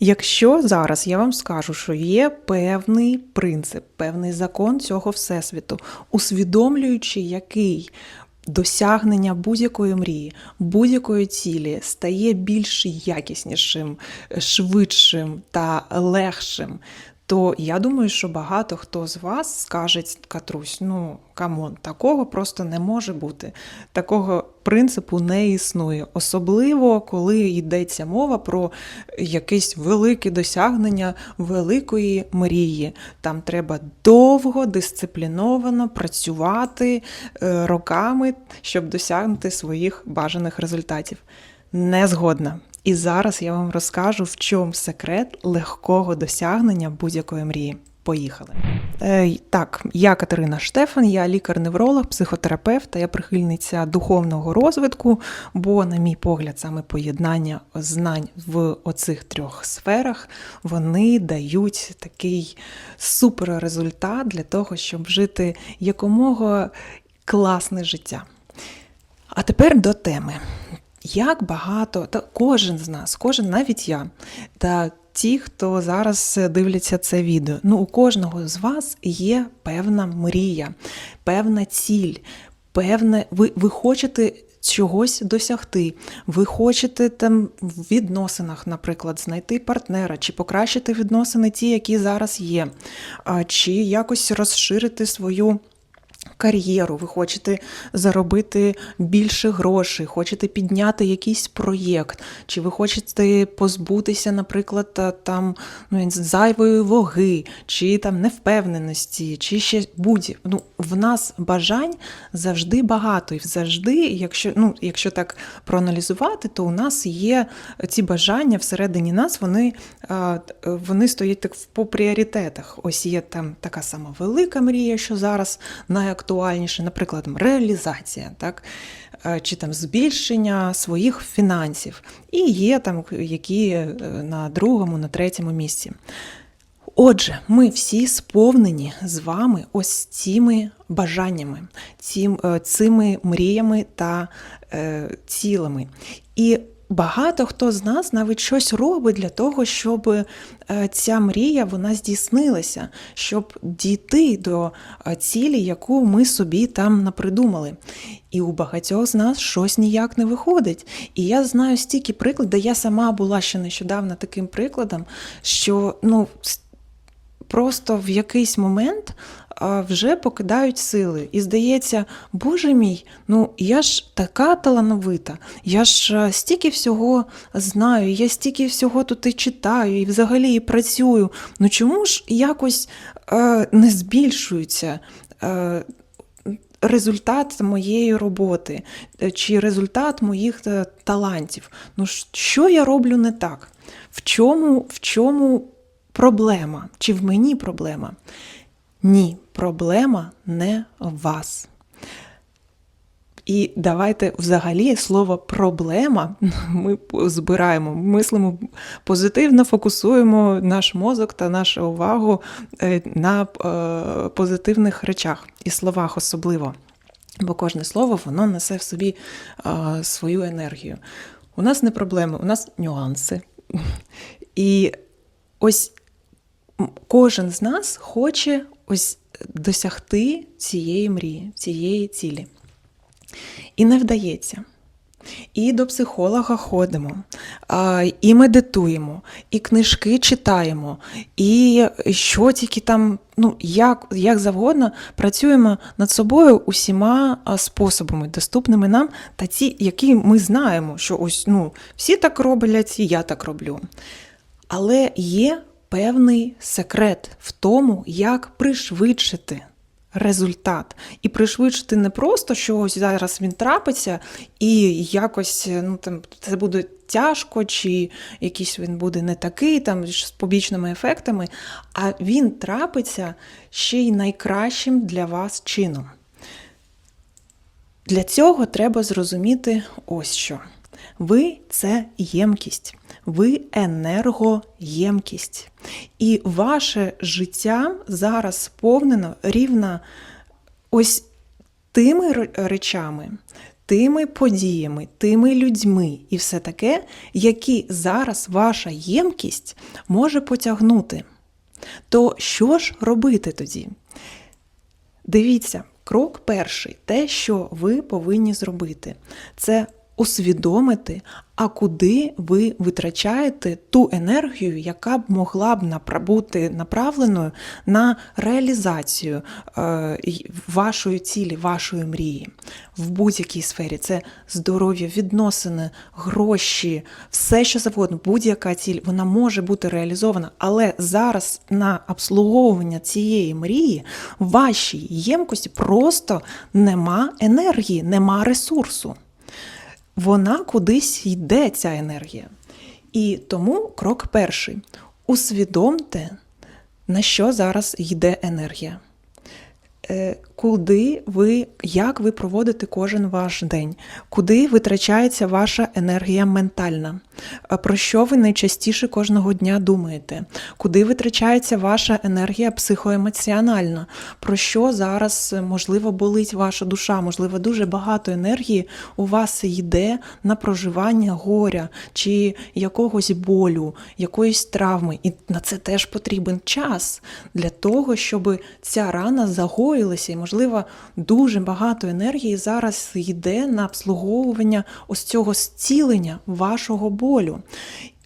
Якщо зараз я вам скажу, що є певний принцип, певний закон цього всесвіту, усвідомлюючи який досягнення будь-якої мрії, будь-якої цілі стає більш якіснішим, швидшим та легшим, то я думаю, що багато хто з вас скаже, Катрусь, ну камон, такого просто не може бути. Такого принципу не існує. Особливо, коли йдеться мова про якесь велике досягнення великої мрії. Там треба довго, дисципліновано працювати е, роками, щоб досягнути своїх бажаних результатів. Не згодна. І зараз я вам розкажу, в чому секрет легкого досягнення будь-якої мрії. Поїхали. Е, так, я Катерина Штефан, я лікар-невролог, психотерапевт, та я прихильниця духовного розвитку, бо, на мій погляд, саме поєднання знань в оцих трьох сферах вони дають такий супер результат для того, щоб жити якомога класне життя. А тепер до теми. Як багато, та кожен з нас, кожен навіть я, та ті, хто зараз дивляться це відео, ну у кожного з вас є певна мрія, певна ціль, певне, ви, ви хочете. Чогось досягти, ви хочете там в відносинах, наприклад, знайти партнера, чи покращити відносини, ті, які зараз є, чи якось розширити свою кар'єру, ви хочете заробити більше грошей, хочете підняти якийсь проєкт, чи ви хочете позбутися, наприклад, там ну, зайвої ваги, чи там невпевненості, чи ще будь ну, в нас бажань завжди багато. І завжди, якщо ну, якщо так проаналізувати, то у нас є ці бажання всередині нас, вони вони стоять так по пріоритетах. Ось є там така сама велика мрія, що зараз найактуальніша, актуальніше, наприклад, реалізація, так? Е, чи там збільшення своїх фінансів, і є там які е, на другому, на третьому місці. Отже, ми всі сповнені з вами ось цими бажаннями, е, цими мріями та цілими. І Багато хто з нас навіть щось робить для того, щоб е, ця мрія вона здійснилася, щоб дійти до е, цілі, яку ми собі там напридумали. І у багатьох з нас щось ніяк не виходить. І я знаю стільки прикладів, я сама була ще нещодавно таким прикладом, що ну, просто в якийсь момент вже покидають сили. І здається, Боже мій, ну я ж така талановита, я ж стільки всього знаю, я стільки всього тут і читаю, і взагалі і працюю. Ну чому ж якось е, не збільшується? Е, Результат моєї роботи чи результат моїх е, талантів. Ну, що я роблю не так? В чому, В чому проблема? Чи в мені проблема? Ні, проблема не в вас. І давайте взагалі слово проблема ми збираємо, мислимо позитивно, фокусуємо наш мозок та нашу увагу е, на е, позитивних речах і словах особливо. Бо кожне слово воно несе в собі е, свою енергію. У нас не проблеми, у нас нюанси. І ось кожен з нас хоче ось досягти цієї мрії, цієї цілі. І не вдається. І до психолога ходимо, і медитуємо, і книжки читаємо, і що тільки там, ну, як як завгодно, працюємо над собою усіма способами, доступними нам, та ті, які ми знаємо, що ось ну, всі так роблять, і я так роблю. Але є певний секрет в тому, як пришвидшити результат. І пришвидшити не просто, що ось зараз він трапиться, і якось ну, там, це буде тяжко, чи якийсь він буде не такий, там з побічними ефектами, а він трапиться ще й найкращим для вас чином. Для цього треба зрозуміти ось що. Ви це ємкість, ви енергоємкість. І ваше життя зараз сповнено рівно ось тими речами, тими подіями, тими людьми і все таке, які зараз ваша ємкість може потягнути. То що ж робити тоді? Дивіться, крок перший, те, що ви повинні зробити, це усвідомити, а куди ви витрачаєте ту енергію, яка б могла б бути направленою на реалізацію е, вашої цілі, вашої мрії. В будь-якій сфері. Це здоров'я, відносини, гроші, все що завгодно, будь-яка ціль, вона може бути реалізована, але зараз на обслуговування цієї мрії в вашій ємкості просто нема енергії, нема ресурсу вона кудись йде, ця енергія. І тому крок перший: усвідомте, на що зараз йде енергія. Куди ви, як ви проводите кожен ваш день, куди витрачається ваша енергія ментальна, Е, про що ви найчастіше кожного дня думаєте, куди витрачається ваша енергія психоемоціональна, про що зараз, е, можливо, болить ваша душа, можливо, дуже багато енергії у вас йде на проживання горя чи якогось болю, якоїсь травми. І на це теж потрібен час для того, щоб ця рана загоїлася, і, можливо, дуже багато енергії зараз йде на обслуговування ось цього зцілення вашого болю.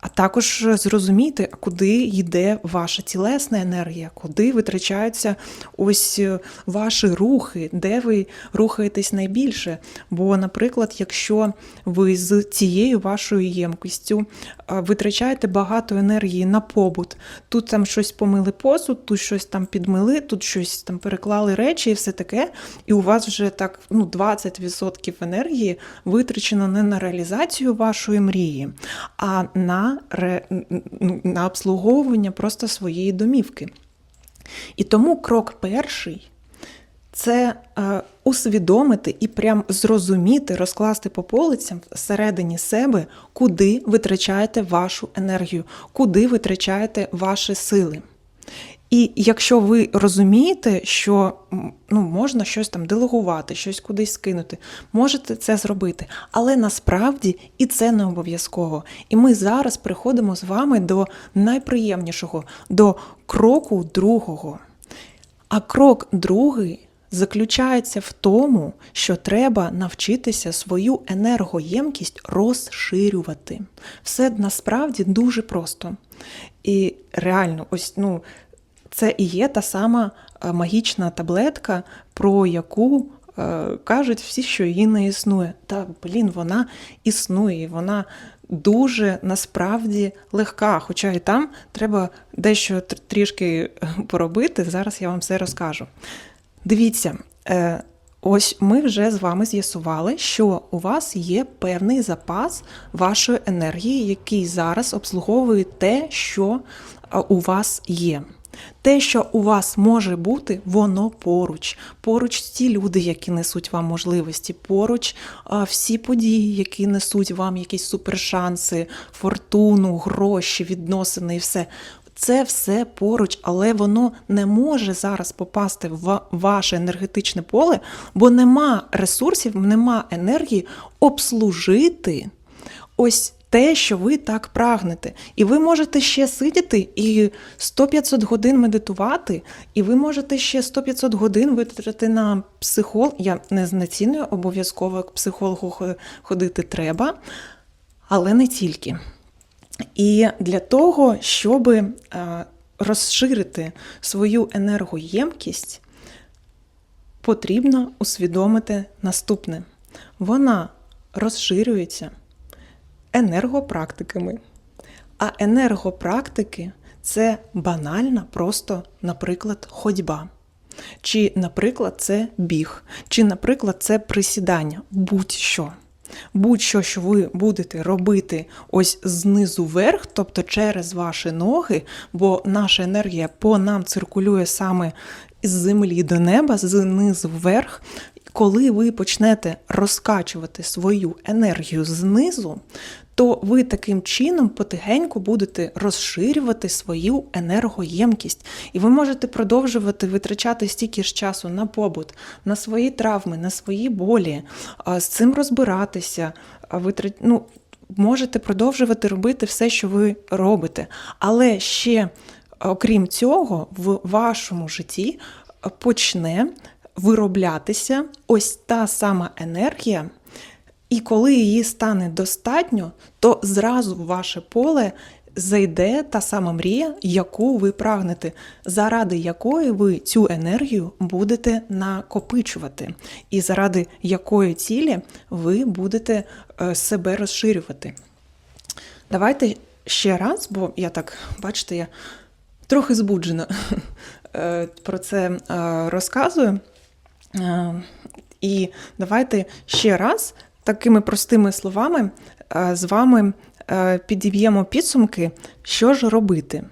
А також зрозуміти, куди йде ваша тілесна енергія, куди витрачаються ось е, ваші рухи, де ви рухаєтесь найбільше. Бо, наприклад, якщо ви з цією вашою ємкістю е, витрачаєте багато енергії на побут, тут там щось помили посуд, тут щось там підмили, тут щось там переклали речі і все таке, і у вас вже так ну, 20% енергії витрачено не на реалізацію вашої мрії, а на, ре, ну, на обслуговування просто своєї домівки. І тому крок перший це е, усвідомити і прям зрозуміти, розкласти по полицям всередині себе, куди витрачаєте вашу енергію, куди витрачаєте ваші сили. І якщо ви розумієте, що ну, можна щось там делегувати, щось кудись скинути, можете це зробити. Але насправді і це не обов'язково. І ми зараз приходимо з вами до найприємнішого, до кроку другого. А крок другий заключається в тому, що треба навчитися свою енергоємкість розширювати. Все насправді дуже просто. І реально, ось ну, це і є та сама е, магічна таблетка, про яку е, кажуть всі, що її не існує. Та блін, вона існує, вона дуже насправді легка. Хоча і там треба дещо трішки е, поробити. Зараз я вам все розкажу. Дивіться, ось ми вже з вами з'ясували, що у вас є певний запас вашої енергії, який зараз обслуговує те, що у вас є. Те, що у вас може бути, воно поруч. Поруч ті люди, які несуть вам можливості, поруч всі події, які несуть вам якісь супершанси, фортуну, гроші, відносини і все. Це все поруч, але воно не може зараз попасти в ваше енергетичне поле, бо нема ресурсів, нема енергії обслужити ось те, що ви так прагнете. І ви можете ще сидіти і 100-500 годин медитувати, і ви можете ще 100-500 годин витратити на психолог. Я не знецінюю, обов'язково к психологу ходити треба, але не тільки. І для того, щоб е, розширити свою енергоємкість, потрібно усвідомити наступне: вона розширюється енергопрактиками. А енергопрактики це банальна, просто, наприклад, ходьба. Чи, наприклад, це біг, чи, наприклад, це присідання, будь-що. Будь-що, що ви будете робити ось знизу вверх, тобто через ваші ноги, бо наша енергія по нам циркулює саме з землі до неба, знизу вверх. Коли ви почнете розкачувати свою енергію знизу, то ви таким чином потихеньку будете розширювати свою енергоємкість, і ви можете продовжувати витрачати стільки ж часу на побут, на свої травми, на свої болі, з цим розбиратися. а ну, можете продовжувати робити все, що ви робите. Але ще, окрім цього, в вашому житті почне вироблятися ось та сама енергія. І коли її стане достатньо, то зразу в ваше поле зайде та сама мрія, яку ви прагнете, заради якої ви цю енергію будете накопичувати, і заради якої цілі ви будете е, себе розширювати. Давайте ще раз, бо я так, бачите, я трохи збуджена е, про це е, розказую. Е, І давайте ще раз такими простими словами е, з вами е, підіб'ємо підсумки, що ж робити.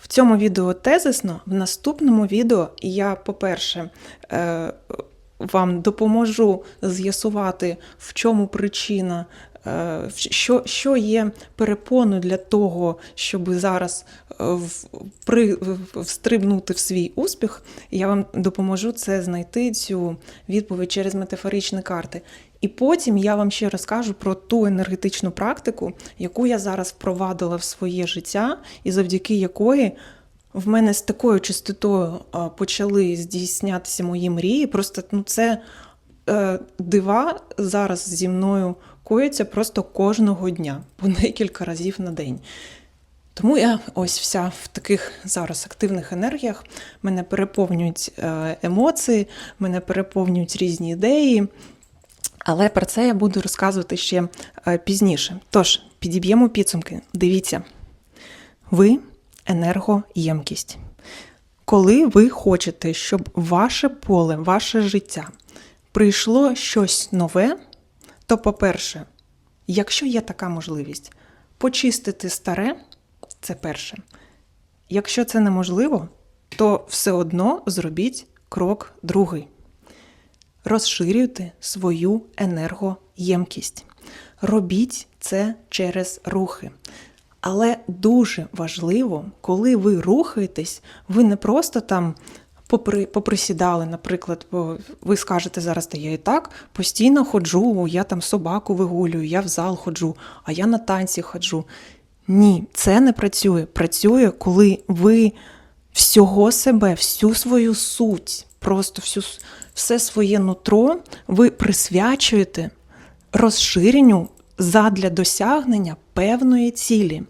В цьому відео тезисно, в наступному відео я, по-перше, вам допоможу з'ясувати, в чому причина, що, що є перепоною для того, щоб зараз при, встрибнути в свій успіх. Я вам допоможу це знайти, цю відповідь через метафоричні карти. І потім я вам ще розкажу про ту енергетичну практику, яку я зараз впровадила в своє життя, і завдяки якої в мене з такою чистотою почали здійснятися мої мрії. Просто ну, це е, дива зараз зі мною коїться просто кожного дня, по декілька разів на день. Тому я ось вся в таких зараз активних енергіях. Мене переповнюють е, емоції, мене переповнюють різні ідеї. Але про це я буду розказувати ще е, пізніше. Тож, підіб'ємо підсумки. Дивіться, ви енергоємкість. Коли ви хочете, щоб ваше поле, ваше життя прийшло щось нове, то, по-перше, якщо є така можливість, почистити старе це перше. Якщо це неможливо, то все одно зробіть крок другий розширюйте свою енергоємкість. Робіть це через рухи. Але дуже важливо, коли ви рухаєтесь, ви не просто там попри, поприсідали, наприклад, ви скажете зараз, та я і так постійно ходжу, я там собаку вигулюю, я в зал ходжу, а я на танці ходжу. Ні, це не працює. Працює, коли ви всього себе, всю свою суть, просто всю, все своє нутро ви присвячуєте розширенню задля досягнення певної цілі.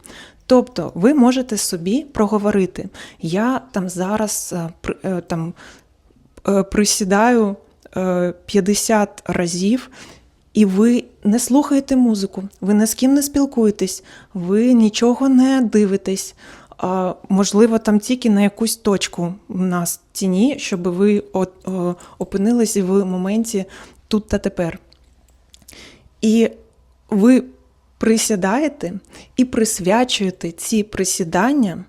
Тобто ви можете собі проговорити, я там зараз е, е, там, е, присідаю е, 50 разів, і ви не слухаєте музику, ви ні з ким не спілкуєтесь, ви нічого не дивитесь. А, можливо, там тільки на якусь точку на стіні, щоб ви опинились в моменті тут та тепер. І ви присідаєте і присвячуєте ці присідання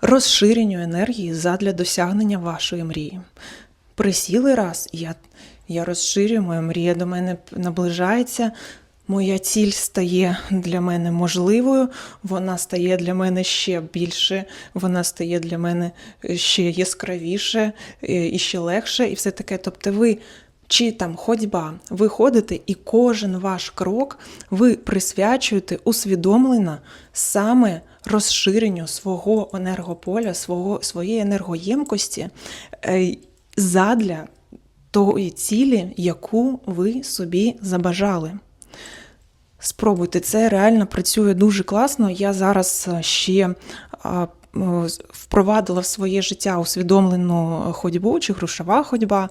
розширенню енергії задля досягнення вашої мрії. Присіли раз, я, я розширюю, моя мрія до мене наближається. Моя ціль стає для мене можливою, вона стає для мене ще більше, вона стає для мене ще яскравіше е, і ще легше, і все таке. Тобто, ви чи там ходьба, ви ходите, і кожен ваш крок ви присвячуєте усвідомлено саме розширенню свого енергополя, свого, своєї енергоємкості е, задля тої цілі, яку ви собі забажали. Спробуйте, це реально працює дуже класно. Я зараз е, ще з- впровадила в своє життя усвідомлену ходьбу чи грошова ходьба,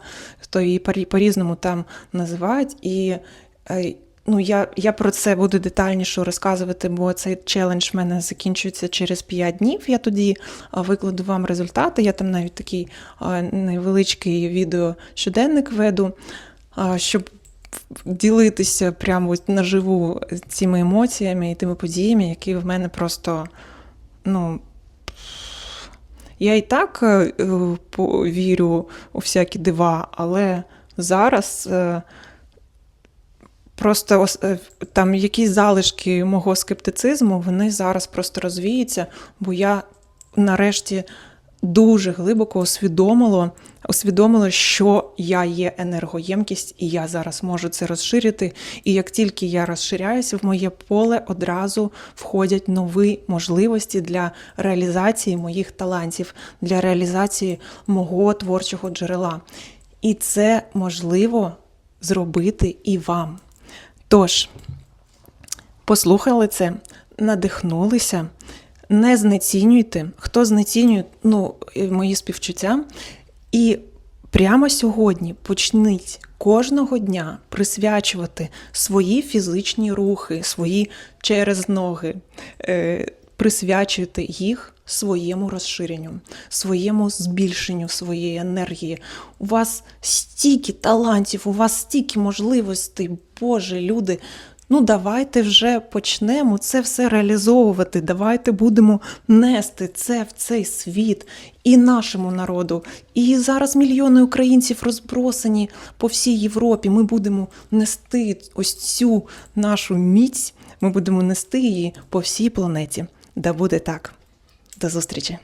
то її по- по-різному там називають. І е, ну, я, я про це буду детальніше розказувати, бо цей челендж в мене закінчується через 5 днів. Я тоді викладу вам результати. Я там навіть такий невеличкий відео щоденник веду, щоб ділитися прямо наживу цими емоціями і тими подіями, які в мене просто, ну. Я і так е, вірю у всякі дива, але зараз. Просто е, там якісь залишки мого скептицизму, вони зараз просто розвіються, бо я нарешті дуже глибоко усвідомила, усвідомила, що я є енергоємкість, і я зараз можу це розширити. І як тільки я розширяюся, в моє поле одразу входять нові можливості для реалізації моїх талантів, для реалізації мого творчого джерела. І це можливо зробити і вам. Тож, послухали це, надихнулися, не знецінюйте. Хто знецінює, ну, е, мої співчуття. І прямо сьогодні почніть кожного дня присвячувати свої фізичні рухи, свої через ноги, е, присвячуйте їх своєму розширенню, своєму збільшенню своєї енергії. У вас стільки талантів, у вас стільки можливостей, Боже, люди. Ну, давайте вже почнемо це все реалізовувати. Давайте будемо нести це в цей світ і нашому народу. І зараз мільйони українців розбросані по всій Європі. Ми будемо нести ось цю нашу міць, ми будемо нести її по всій планеті. Да буде так. До зустрічі!